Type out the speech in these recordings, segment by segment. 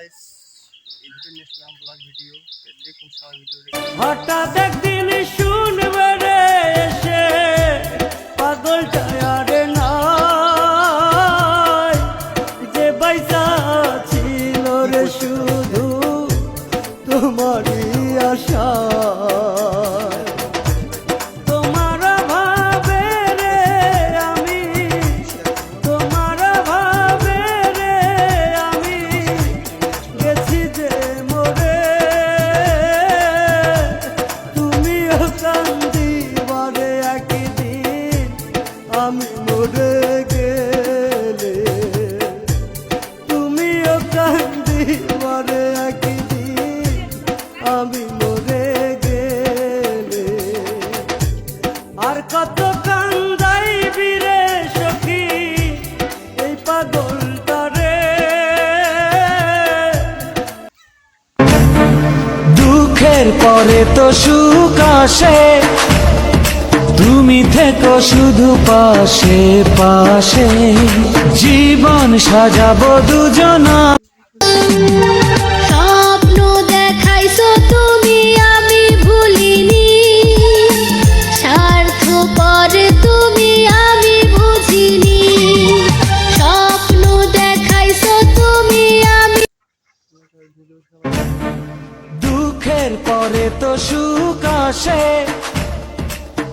Guys এই video নিয়ে আসলাম blog video দেখুন। সবাই ভিডিও আমি মরে গেলে তুমিও কান্দিবারে একদিন আমি মরে গেলে। আর কত কান্দাই বীরে সখী এই পাগলটা রে। দুঃখের পরে তো সুখ আসে তুমি থেকো শুধু পাশে পাশে। জীবন সাজাবো দুজনা। স্বপ্ন দেখাইছো তুমি আমি ভুলিনি। স্বার্থ পরে তুমি আমি বুঝিনি। স্বপ্ন দেখাইছো তুমি আমি দুঃখের পরে তো সুখ আসে।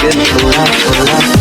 Get for life.